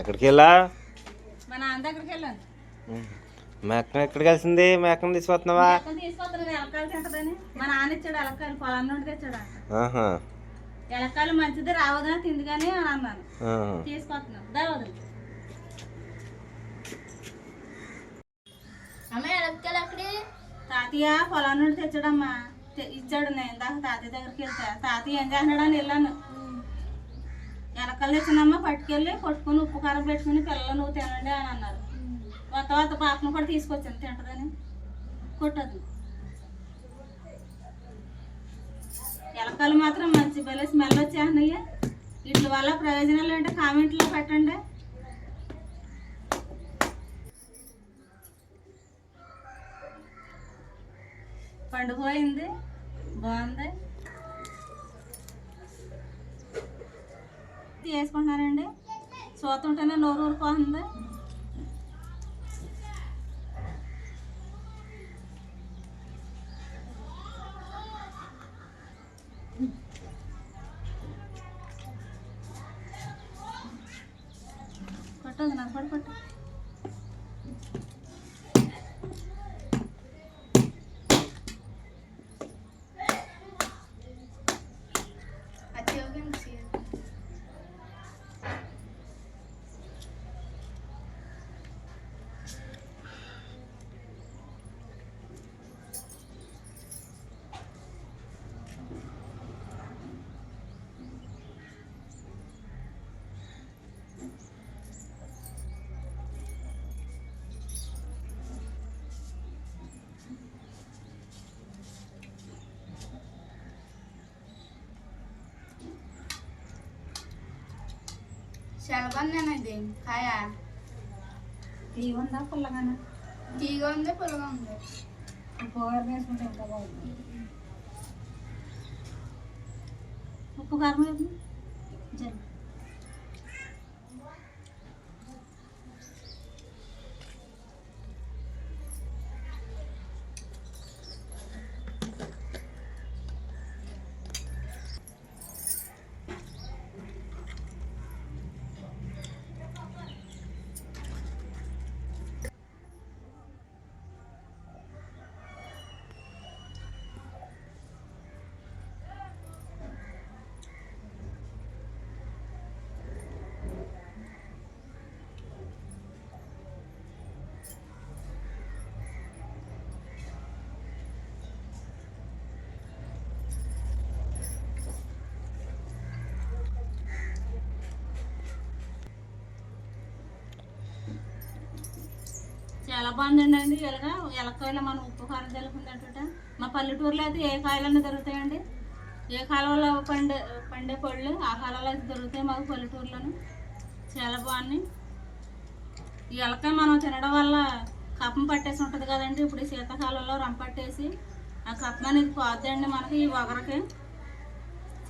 ఎక్కడికి వెళ్ళా మేకం ఎక్కడికి వెళ్తుంది మేకం తీసుకొస్తున్నావా? ఎలక్కాయలు మంచిది రావదా తింది కానీ అని అన్నాను. తీసుకొస్తున్నాం దావదు అమ్మ అక్కడే తాతయ్య పొలం నుండి తెచ్చాడమ్మా. ఇచ్చాడు నేను ఇందాక తాతయ్య దగ్గరికి వెళ్తా. తాతయ్య ఏం చేస్తున్నాడని వెళ్ళాను. ఎలకలు తెచ్చినమ్మా పట్టుకెళ్ళి కొట్టుకుని ఉప్పు కారం పెట్టుకుని పిల్లలు నువ్వు తినండి అని అన్నారు. కొత్త కొత్త పాపను కూడా తీసుకొచ్చాను తింటదని. కొట్టదు. ఎలకలు మాత్రం మంచి భలే స్మెల్ వచ్చేస్తున్నాయి. వీటి వల్ల ప్రయోజనాలు ఏంటో కామెంట్లో పెట్టండి. పండుపోయింది బాగుంది. వేసుకుంటున్నానండి చూస్తుంటేనే నోరు ఊరిపోతుంది కొట్టదు నాకు పట్టు పట్టు. చాలా బాగుంది కాయ ఉందా పుల్లగానే తీగా ఉంది పుల్లగా ఉంది కారం వేసుకుంటే ఇంకా బాగుంది ఉప్పు కారం వేసి చాలా బాగుందండి? అండి ఇలాగా ఎలక్కాయలు మనం ఉప్పు కారం జల్లుకుందంట మా పల్లెటూరులో అయితే ఏ కాయలన్నీ దొరుకుతాయండి? ఏ కాలంలో పండే పండే పళ్ళు ఆ కాలంలో అయితే దొరుకుతాయి మాకు పల్లెటూరులోను. చాలా బాగున్నాయి. ఈ ఎలకాయ మనం తినడం వల్ల కప్పం పట్టేసి ఉంటుంది కదండి. ఇప్పుడు ఈ శీతాకాలంలో రంపట్టేసి ఆ కప్పం అనేది పోద్దండి మనకి ఈ ఒగరకి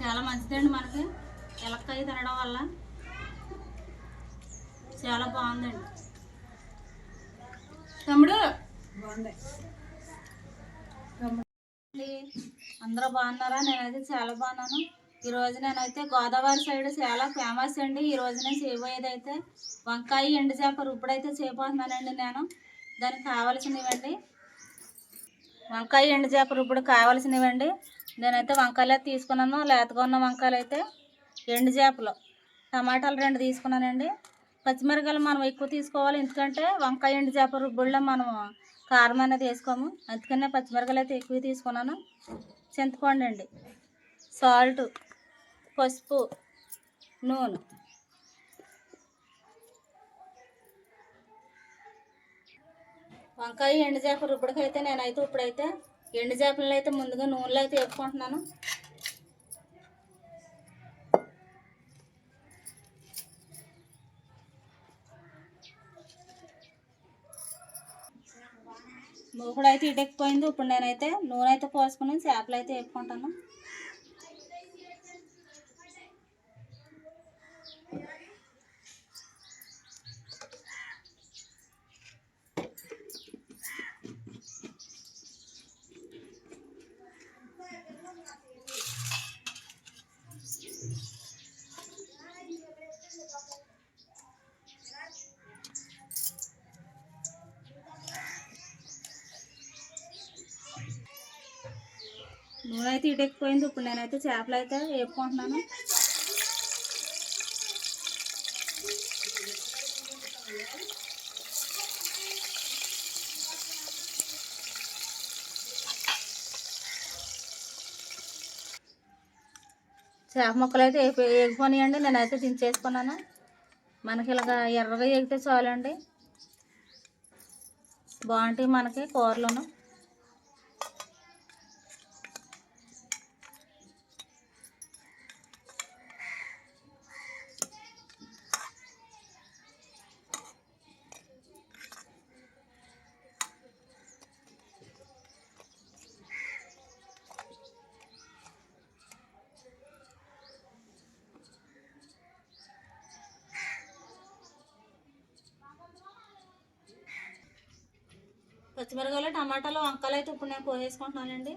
చాలా మంచిదండి మనకి ఎలక్కాయ తినడం వల్ల. చాలా బాగుందండి తమ్ముడు అండి, అందరూ బాగున్నారా? నేనైతే చాలా బాగున్నాను. ఈరోజు నేనైతే గోదావరి సైడ్ చాలా ఫేమస్ అండి. ఈ రోజు నేను చేయబోయేది అయితే వంకాయ ఎండు చేప ఇప్పుడైతే చేయబోతున్నానండి నేను. దానికి కావాల్సినవండి. వంకాయ ఎండు చేప రుబ్బుడు కావాల్సినవండి. నేనైతే వంకాయలు అయితే తీసుకున్నాను. లేతగా ఉన్న వంకాయలు అయితే ఎండు చేపలు. టమాటాలు రెండు తీసుకున్నానండి. పచ్చిమిరకాయలు మనం ఎక్కువ తీసుకోవాలి. ఎందుకంటే వంకాయ ఎండు చేప రుబ్బుల్లో మనం కారం అనేది వేసుకోము. అందుకనే పచ్చిమిరకలు అయితే ఎక్కువ తీసుకున్నాను. చింతపండు అండి. సాల్ట్ పసుపు నూనె. వంకాయ ఎండు చేప రుబ్బడికైతే నేనైతే ఇప్పుడైతే ఎండు చేపలను అయితే ముందుగా నూనెలో అయితే వేసుకుంటున్నాను మూకుడు అయితే ఇటెక్కిపోయింది ఇప్పుడు నేనైతే నూనె అయితే పోసుకుని చేపలు అయితే వేపుకుంటాను. అయితే ఇటెక్కిపోయింది ఇప్పుడు నేనైతే చేపలు అయితే వేపుకుంటున్నాను. చేప ముక్కలు అయితే వేపి వేగిపోయాయండి నేనైతే దించేసుకున్నాను. మనకి ఇలాగ ఎర్రగా ఎగితే చాలండి. బాగుంటాయి మనకి కూరలోనూ. పచ్చిమిరకాయలు టమాటాలు వంకాయలు అయితే ఇప్పుడు నేను కోసేసుకుంటున్నానండి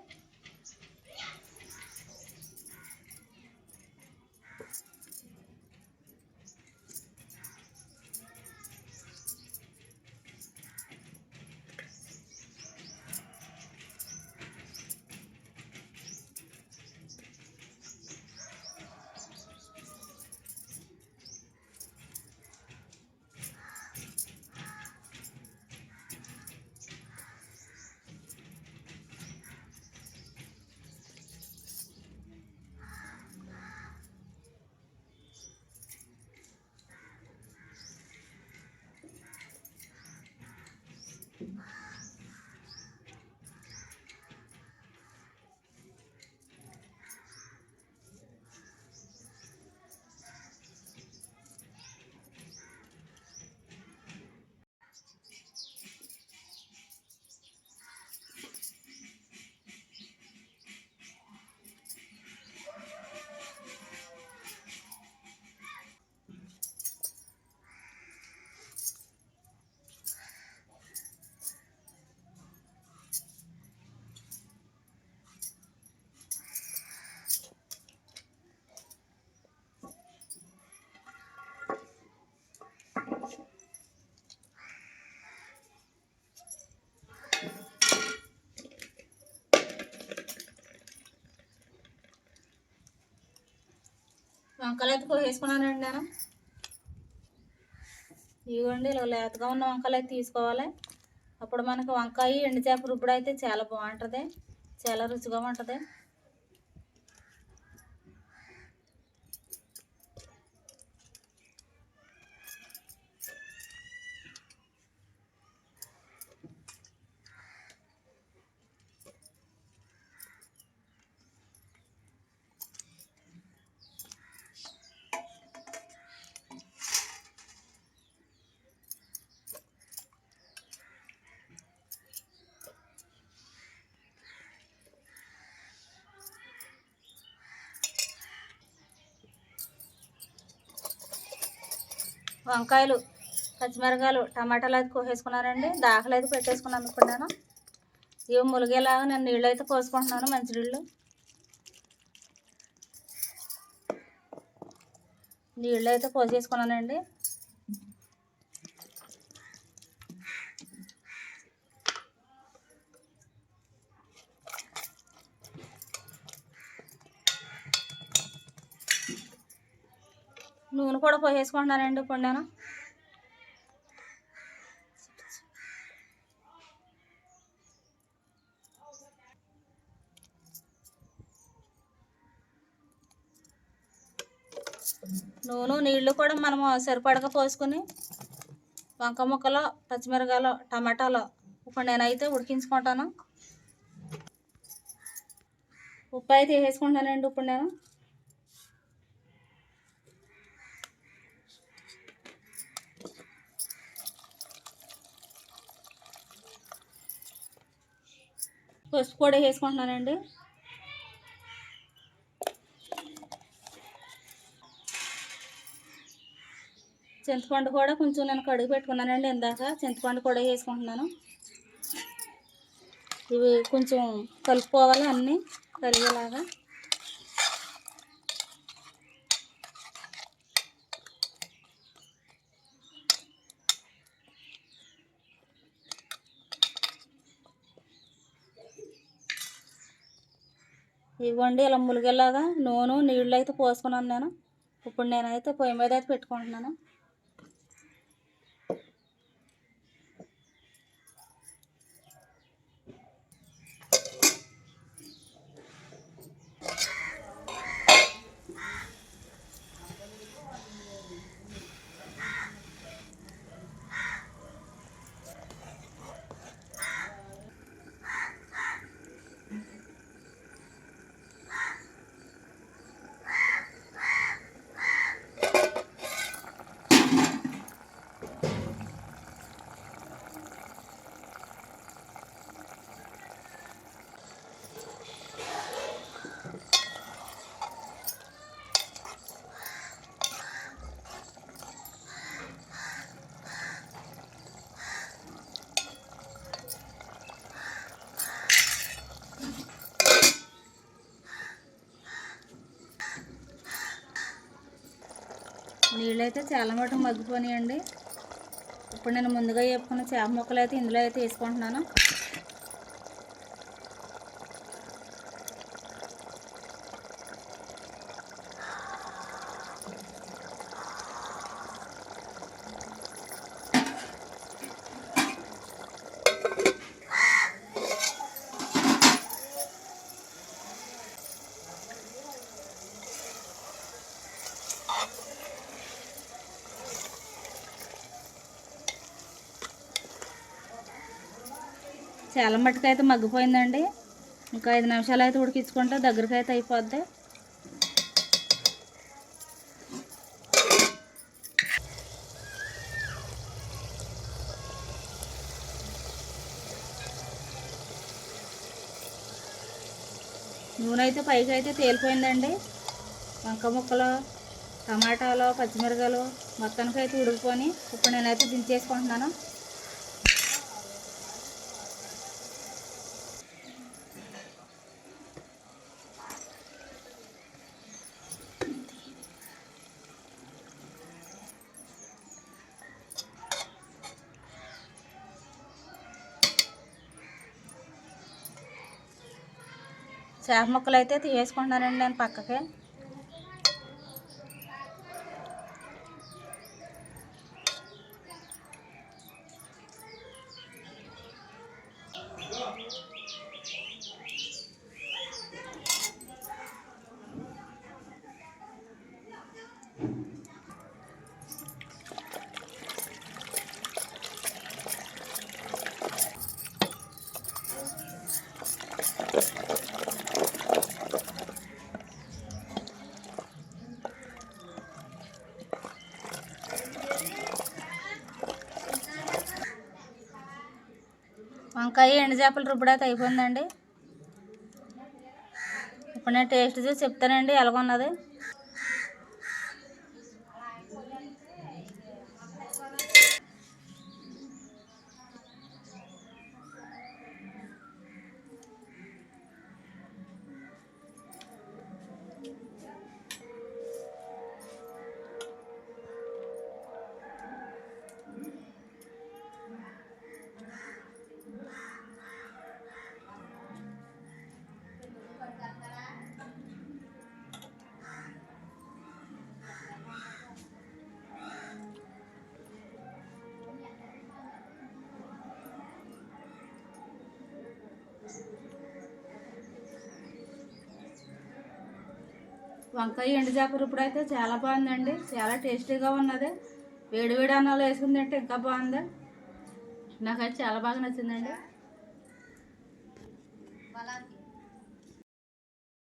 వంకాయలు అయితే వేసుకున్నానండి నేను ఇవ్వండి ఇలా లేతగా ఉన్న వంకాయలు అయితే తీసుకోవాలి. అప్పుడు మనకి వంకాయ ఎండు చేప రుబ్బుడు అయితే చాలా బాగుంటుంది. చాలా రుచిగా ఉంటుంది. వంకాయలు పచ్చిమిరకాయలు టమాటాలు అయితే కోసేసుకున్నానండి దాఖలు అయితే పెట్టేసుకున్నాను అనుకున్నాను ఇవి ములిగేలాగా నేను నీళ్ళు అయితే పోసుకుంటున్నాను మంచి నీళ్ళు నీళ్ళు అయితే పోసేసుకున్నానండి. నూనె కూడా పోసేసుకుంటున్నానండి ఇప్పుడు నేను నూనె నీళ్ళు కూడా మనము సరిపడక పోసుకొని వంక ముక్కలు పచ్చిమిరకాయలు టమాటాలు ఇప్పుడు నేనైతే ఉడికించుకుంటాను. ఉప్పు అయితే వేసుకుంటానండి ఇప్పుడు నేను. పసుపు కూడా వేసుకుంటున్నానండి. చింతపండు కూడా కొంచెం నేను కడుగు పెట్టుకున్నానండి ఇందాక. చింతపండు కూడా వేసుకుంటున్నాను. ఇవి కొంచెం కలుపుకోవాలి అన్నీ కలిగేలాగా. ఇవ్వండి ఇలా ములిగేలాగా నూనె నీళ్ళు అయితే పోసుకున్నాను నేను. ఇప్పుడు నేనైతే పొయ్యి మీద అయితే పెట్టుకుంటున్నాను. నీళ్ళు అయితే చాలా మటుకు మగ్గిపోయాయండి ఇప్పుడు నేను ముందుగా చెప్పుకున్న చేప ముక్కలు అయితే ఇందులో అయితే వేసుకుంటున్నాను. చాలా మట్టుకు అయితే మగ్గిపోయిందండి. ఇంకా ఐదు నిమిషాలు అయితే ఉడికించుకుంటే దగ్గరికి అయితే అయిపోద్ది. నూనె అయితే పైకి అయితే తేలిపోయిందండి. వంక ముక్కలు టమాటాలు పచ్చిమిరకాయలు మొత్తానికి అయితే ఉడికిపోయి ఇప్పుడు నేనైతే దించేసుకుంటున్నాను. చేప ముక్కలు అయితే తీసేసుకుంటున్నానండి నేను పక్కకి. వంకాయ ఎండు చేపల రుబ్బుడైతే అయిపోయిందండి. ఇప్పుడు నేను టేస్ట్ చూసి చెప్తానండి ఎలాగున్నది? వంకాయ ఎండు చేప ఇప్పుడు అయితే చాలా బాగుందండి. చాలా టేస్టీగా ఉన్నది. వేడి వేడి వేసుకుని తింటే ఇంకా బాగుంది. నాకైతే చాలా బాగా నచ్చిందండి.